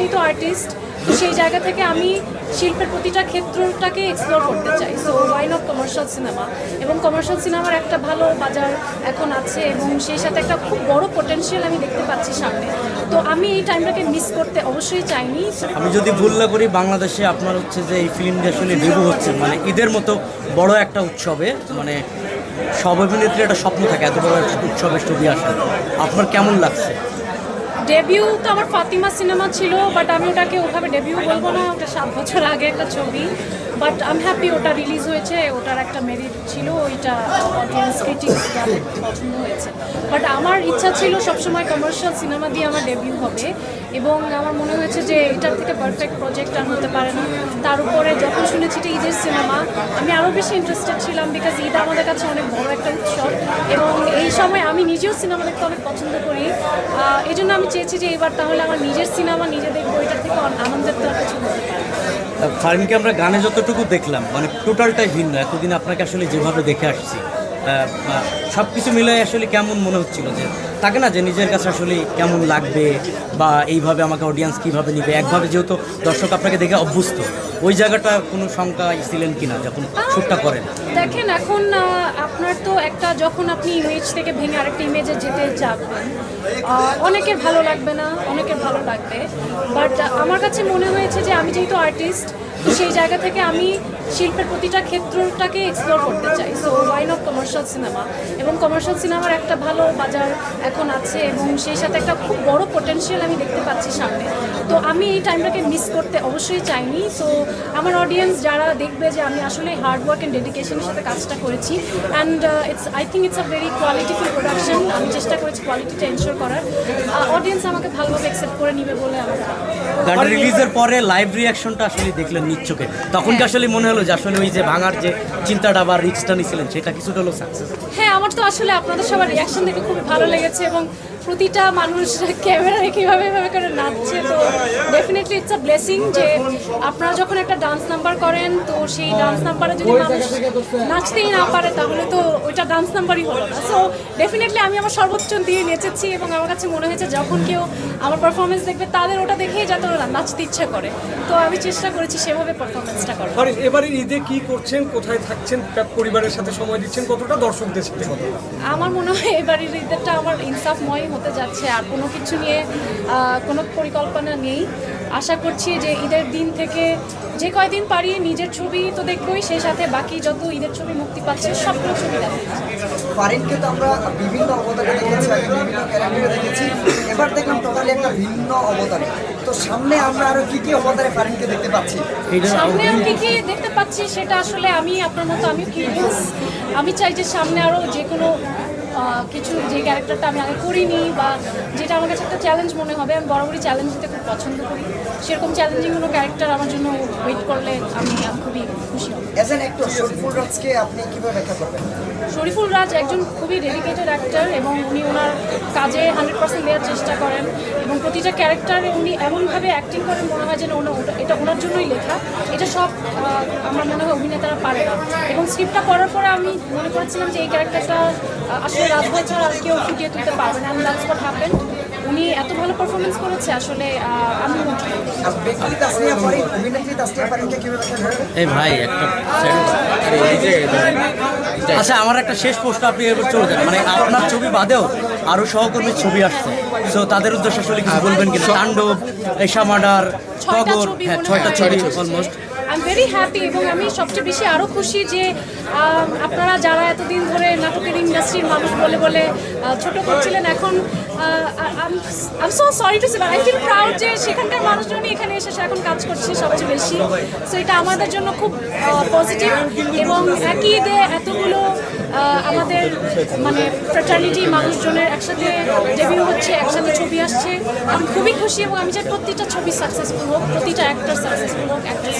যেহেতু আর্টিস্ট তো সেই জায়গা থেকে আমি শিল্পের প্রতিটা ক্ষেত্রটাকে এক্সপ্লোর করতে চাই। So why not commercial cinema এবং কমার্শিয়াল সিনেমার একটা ভালো বাজার এখন আছে এবং সেই সাথে একটা খুব বড় পোটেনশিয়াল আমি দেখতে পাচ্ছি সামনে। তো আমি এই টাইমটাকে মিস করতে অবশ্যই চাইনি। আমি যদি ভুল না করি, বাংলাদেশে আপনার হচ্ছে যে এই ফিল্মটি আসলে ডেবু হচ্ছে মানে ঈদের মতো বড় একটা উৎসবে মানে সব অভিনেত্রী একটা স্বপ্ন থাকে, এত বড় একটা উৎসবে ছবি আসে আপনার কেমন লাগছে? ডেবিউ তো আমার ফাতিমা সিনেমা ছিল বাট আমি ওটাকে ওভাবে ডেবিউ বলব না, ওটা সাত বছর আগে একটা ছবি। বাট আম হ্যাপি ওটা রিলিজ হয়েছে, ওটার একটা মেরিট ছিল, ওইটা অডিয়েন্স ক্রিটিক্স পছন্দ হয়েছে। বাট আমার ইচ্ছা ছিল সবসময় কমার্শিয়াল সিনেমা দিয়ে আমার ডেবিউ হবে, এবং আমার মনে হয়েছে যে এটার থেকে পারফেক্ট প্রজেক্ট আর হতে পারে না। তার উপরে যখন শুনেছি এটা ঈদের সিনেমা আমি আরও বেশি ইন্টারেস্টেড ছিলাম বিকজ ঈদ আমাদের কাছে অনেক বড় একটা উৎসব, এবং এই সময় আমি নিজেও সিনেমা দেখতে অনেক পছন্দ করি। এই জন্য আমি চেয়েছি যে এবার তাহলে আমার নিজের সিনেমা নিজে দেখব থেকে আনন্দের তো আর কিছু হতে না। আমরা গানে যতটুকু দেখলাম মানে টোটালটাই ভিন্ন। এতদিন আপনাকে আসলে যেভাবে দেখে আসছি সব কিছু মিলে আসলে কেমন মনে হচ্ছিল যে থাকে না যে নিজের কাছে আসলে কেমন লাগবে, বা এইভাবে আমাকে অডিয়েন্স কীভাবে নিবে? একভাবে যেহেতু দর্শক আপনাকে দেখে অভ্যস্ত, ওই জায়গাটা কোনো শঙ্কা ছিলেন কিনা যখন শ্যুটটা করেন? দেখেন, এখন আপনার তো একটা যখন আপনি ইমেজ থেকে ভেঙে আরেকটা ইমেজে যেতে যাবেন অনেকের ভালো লাগবে না, অনেকের ভালো লাগবে। বাট আমার কাছে মনে হয়েছে যে আমি যেহেতু আর্টিস্ট তো সেই জায়গা থেকে আমি শিল্পের প্রতিটা ক্ষেত্রটাকে এক্সপ্লোর করতে চাই। So why not commercial cinema এবং কমার্শিয়াল সিনেমার একটা ভালো বাজার এখন আছে এবং সেই সাথে একটা খুব বড় পোটেনশিয়াল আমি দেখতে পাচ্ছি সামনে। তো আমি এই টাইমটাকে মিস করতে অবশ্যই চাইনি। সো আমার অডিয়েন্স যারা দেখবে যে আমি আসলে হার্ড ওয়ার্ক অ্যান্ড ডেডিকেশনের সাথে কাজটা করেছি and it's I think it's a very qualityful production আমি চেষ্টা করেছি কোয়ালিটিটা এনশোর করার। অডিয়েন্স আমাকে ভালোভাবে অ্যাকসেপ্ট করে নিবে বলে আমার রিলিজের পরে লাইভ রিয়াকশনটা আসলে দেখলেন নিচ্চকে তখন কি আসলে মনে হলো যে আসলে ওই যে ভাঙার যে চিন্তাটা বা রিক্সটা নিয়েছিলেন সেটা কিছুটা হলো সাকসেস হ্যাঁ আমার তো আসলে আপনাদের সবার রিয়াকশন দেখে খুবই ভালো লেগেছে এবং প্রতিটা মানুষ ক্যামেরায় কীভাবে এভাবে করে নাচছে তো ডেফিনেটলি ইটস আ ব্লেসিং যে আপনারা যখন একটা ডান্স নাম্বার করেন তো সেই ডান্স নাম্বারে যদি মানুষ নাচতেই না পারে তাহলে তো ওইটা ডান্স নাম্বারই হলো না। সো ডেফিনেটলি আমি আমার সর্বোচ্চ দিয়ে নেচেছি এবং আমার কাছে মনে হয়েছে যখন কেউ আমার পারফরমেন্স দেখবে তাদের ওটা দেখেই যাতে ওরা নাচতে ইচ্ছা করে। তো আমি চেষ্টা করেছি সেভাবে পারফরমেন্সটা করার ফারিন এবারে ঈদে কি করছেন? কোথায় থাকছেন? পরিবারের সাথে সময় দিচ্ছেন? কতটা দর্শকদের সাথে? আমার মনে হয় এবারের ঈদেরটা আমার ইনসাফময় হতে যাচ্ছে। আর কোনো কিছু নিয়ে কোনো পরিকল্পনা নেই। আশা করছি যে ঈদের দিন থেকে যে কয়দিন পারি নিজের ছবি তো দেখবই সেই সাথে বাকি যত ঈদের ছবি মুক্তি পাচ্ছে সবগুলো ছবি ফারিনকে তো আমরা বিভিন্ন অবতারে দেখেছি বিভিন্ন ক্যারেক্টারে দেখেছি এবার দেখলাম টোটালি একটা ভিন্ন অবতারে। তো সামনে আমরা আরও কি কি অবতারে ফারিনকে দেখতে পাচ্ছি? সামনে আর কি কি দেখতে পাচ্ছি সেটা আসলে আমি আপনার মতো আমি কিউরিয়াস আমি চাই যে সামনে আরও যে কোনো কিছু যে ক্যারেক্টারটা আমি আগে করিনি বা যেটা আমার কাছে একটা চ্যালেঞ্জ মনে হবে। আমি বরাবরই চ্যালেঞ্জ দিতে খুব পছন্দ করি। সেরকম চ্যালেঞ্জিং কোনো ক্যারেক্টার আমার জন্য ওয়েট করলে আমি খুবই খুশি হব। অ্যাজ অ্যান অ্যাক্টর শরীফুল রাজকে আপনি কীভাবে ব্যাখ্যা করবেন? শরীফুল রাজ একজন খুবই ডেডিকেটেড অ্যাক্টর এবং উনি ওনার কাজে হান্ড্রেড পার্সেন্ট দেওয়ার চেষ্টা করেন এবং প্রতিটা ক্যারেক্টারে উনি এমনভাবে অ্যাক্টিং করে মনে হয় যেন এটা ওনার জন্যই লেখা। এটা সব আমার মনে হয় অভিনেতারা পারে না। এবং স্ক্রিপ্টটা পড়ার পরে আমি মনে করেছিলাম যে এই ক্যারেক্টারটা আসলে রাজভাই ছাড়া আর কেউ ফুটিয়ে তুলতে পারবে না। অ্যান্ড দ্যাটস হোয়াট হ্যাপেন উনি এত ভালো পারফরমেন্স করেছে আসলে আমি এই ভাই একটা আচ্ছা আমার একটা শেষ প্রশ্ন আপনি এবার চলে যান। মানে আপনার ছবি বাদেও আরও সহকর্মীর ছবি আসছে। তো তাদের উদ্দেশ্যে আসলে কিছু বলবেন কিনা? তাণ্ডব এশা মার্ডার ছয়টা টগর? হ্যাঁ ছয়টা ছবি almost. I am very happy এবং আমি সবচেয়ে বেশি আরও খুশি যে আপনারা যারা এতদিন ধরে নাটকের ইন্ডাস্ট্রির মানুষ বলে বলে ছোট করছিলেন, এখন I so sorry to say I feel proud যে সেখানকার মানুষজনই এখানে এসে এখন কাজ করছে সবচেয়ে বেশি। সো এটা আমাদের জন্য খুব পজিটিভ এবং একই ঈদে এতগুলো আমাদের মানে ফ্র্যাটার্নিটি মানুষজনের একসাথে ডেবিউ হচ্ছে, একসাথে ছবি আসছে। আমি খুবই খুশি এবং আমি চাই প্রতিটা ছবি সাকসেসফুল হোক, প্রতিটা অ্যাক্টর সাকসেসফুল হোক অ্যাক্ট্রেস